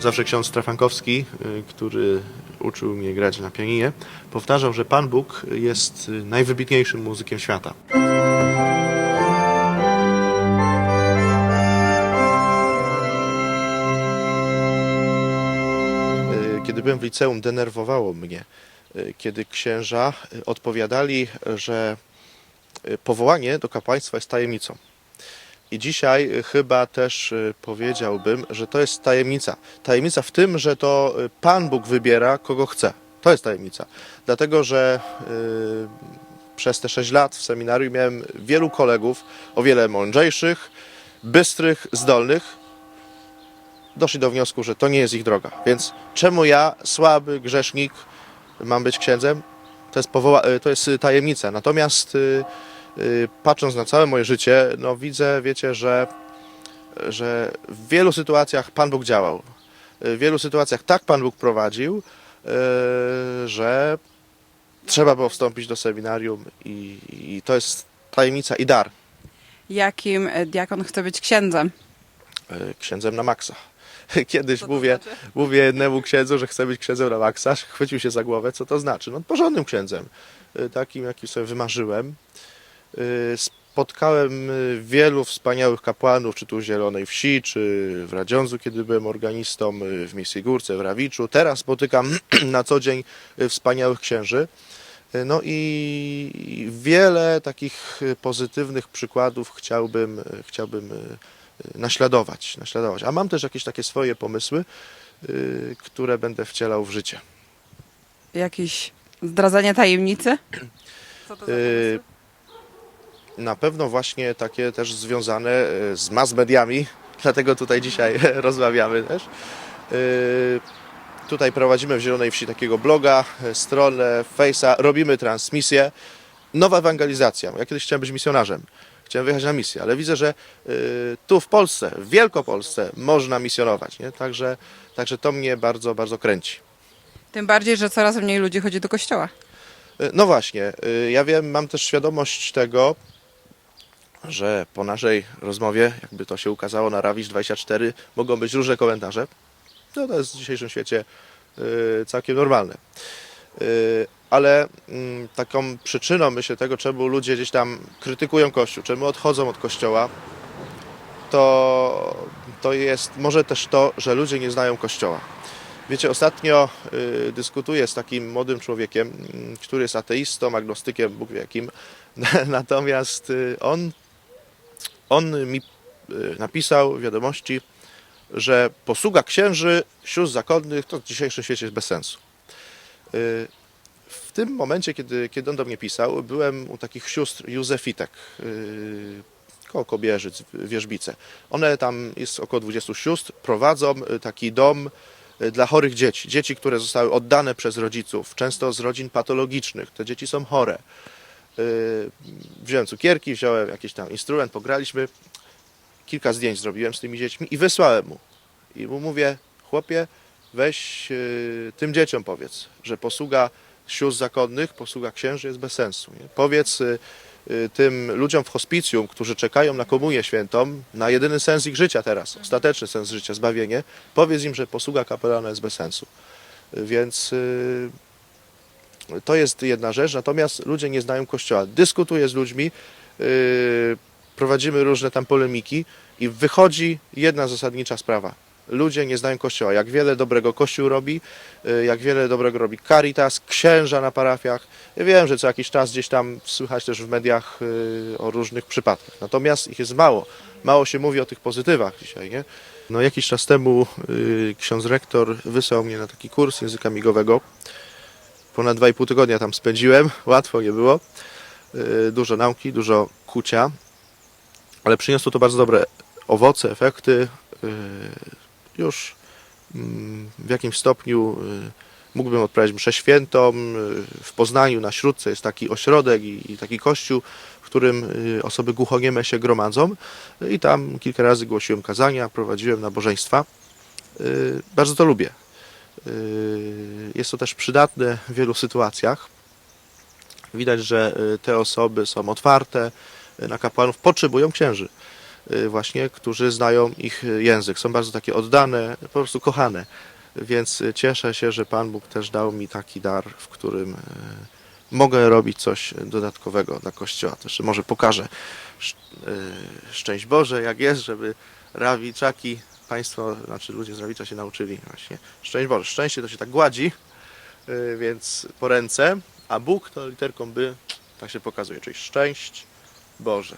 Zawsze ksiądz Strafankowski, y, który uczył mnie grać na pianinie, powtarzał, że Pan Bóg jest y, najwybitniejszym muzykiem świata. Y, Kiedy byłem w liceum, denerwowało mnie, kiedy księża odpowiadali, że powołanie do kapłaństwa jest tajemnicą. I dzisiaj y, chyba też y, powiedziałbym, że to jest tajemnica. Tajemnica w tym, że to y, Pan Bóg wybiera, kogo chce. To jest tajemnica. Dlatego, że przez te 6 lat w seminarium miałem wielu kolegów, o wiele mądrzejszych, bystrych, zdolnych. Doszli do wniosku, że to nie jest ich droga. Więc czemu ja, słaby grzesznik, mam być księdzem? To jest, powoła- to jest tajemnica. Natomiast patrząc na całe moje życie, no widzę, wiecie, że, że w wielu sytuacjach Pan Bóg działał. W wielu sytuacjach tak Pan Bóg prowadził, y, że trzeba było wstąpić do seminarium i, i to jest tajemnica i dar Jakim e, diakon chce być księdzem? y, księdzem na maksa. Kiedyś mówię, znaczy? mówię jednemu księdzu, że chce być księdzem na maksa, chwycił się za głowę, co to znaczy? No porządnym księdzem, y, takim jaki sobie wymarzyłem. Y, Spotkałem y, wielu wspaniałych kapłanów, czy tu w Zielonej Wsi, czy w Radziądzu, kiedy byłem organistą, y, w Miejskiej Górce, w Rawiczu. Teraz spotykam na co dzień wspaniałych księży. No i wiele takich pozytywnych przykładów chciałbym, chciałbym naśladować, naśladować. A mam też jakieś takie swoje pomysły, które będę wcielał w życie. Jakieś zdradzenie tajemnicy? Co to za pomysły? Na pewno właśnie takie też związane y, z mass mediami, dlatego tutaj dzisiaj rozmawiamy też. Y, Tutaj prowadzimy w Zielonej Wsi takiego bloga, y, stronę, face'a, robimy transmisję. Nowa ewangelizacja. Ja kiedyś chciałem być misjonarzem. Chciałem wyjechać na misję, ale widzę, że tu w Polsce, w Wielkopolsce można misjonować. Nie? Także, także to mnie bardzo, bardzo kręci. Tym bardziej, że coraz mniej ludzi chodzi do kościoła. No właśnie, ja wiem, mam też świadomość tego, że po naszej rozmowie, jakby to się ukazało na Rawisz24, mogą być różne komentarze. No to jest w dzisiejszym świecie y, całkiem normalne. Y, Ale mm, taką przyczyną, myślę, tego, czemu ludzie gdzieś tam krytykują Kościół, czemu odchodzą od Kościoła, to, to jest może też to, że ludzie nie znają Kościoła. Wiecie, ostatnio y, dyskutuję z takim młodym człowiekiem, mm, który jest ateistą, agnostykiem, Bóg wie jakim. Natomiast on, on mi y, napisał wiadomości, że posługa księży, sióstr zakonnych to w dzisiejszym świecie jest bez sensu. Y, w tym momencie, kiedy, kiedy on do mnie pisał, byłem u takich sióstr Józefitek, y, koło Kobierzyc, Wierzbice. One tam, jest około 20 sióstr, prowadzą taki dom dla chorych dzieci. Dzieci, które zostały oddane przez rodziców, często z rodzin patologicznych. Te dzieci są chore. Y, Wziąłem cukierki, wziąłem jakiś tam instrument, pograliśmy. Kilka zdjęć zrobiłem z tymi dziećmi i wysłałem mu. I mu mówię, chłopie, weź y, tym dzieciom powiedz, że posługa sióstr zakonnych, posługa księży jest bez sensu. Nie? Powiedz y, tym ludziom w hospicjum, którzy czekają na komunię świętą, na jedyny sens ich życia teraz, ostateczny sens życia, zbawienie, powiedz im, że posługa kapelana jest bez sensu. Więc to jest jedna rzecz, natomiast ludzie nie znają Kościoła. Dyskutuję z ludźmi, y, prowadzimy różne tam polemiki i wychodzi jedna zasadnicza sprawa. Ludzie nie znają Kościoła. Jak wiele dobrego Kościół robi, y, jak wiele dobrego robi Caritas, księża na parafiach. Ja wiem, że co jakiś czas gdzieś tam słychać też w mediach y, o różnych przypadkach. Natomiast ich jest mało. Mało się mówi o tych pozytywach dzisiaj, nie? No jakiś czas temu y, ksiądz rektor wysłał mnie na taki kurs języka migowego. Ponad 2,5 tygodnia tam spędziłem. Łatwo nie było. Y, Dużo nauki, dużo kucia. Ale przyniosło to bardzo dobre owoce, efekty. Y, Już mm, w jakimś stopniu y, mógłbym odprawiać mszę świętą. W Poznaniu na Śródce jest taki ośrodek i taki kościół, w którym osoby głuchonieme się gromadzą. I tam kilka razy głosiłem kazania, prowadziłem nabożeństwa. Bardzo to lubię. Y, Jest to też przydatne w wielu sytuacjach. Widać, że y, te osoby są otwarte y, na kapłanów, potrzebują księży. y, właśnie, którzy znają ich język. Są bardzo takie oddane, po prostu kochane. Więc cieszę się, że Pan Bóg też dał mi taki dar, w którym mogę robić coś dodatkowego dla Kościoła. Też może pokażę sz- szczęść Boże, jak jest, żeby rawiczaki, Państwo, znaczy ludzie z rawicza się nauczyli właśnie. Szczęść Boże. Szczęście to się tak gładzi, y, więc po ręce, a Bóg to literką by tak się pokazuje, czyli szczęść Boże.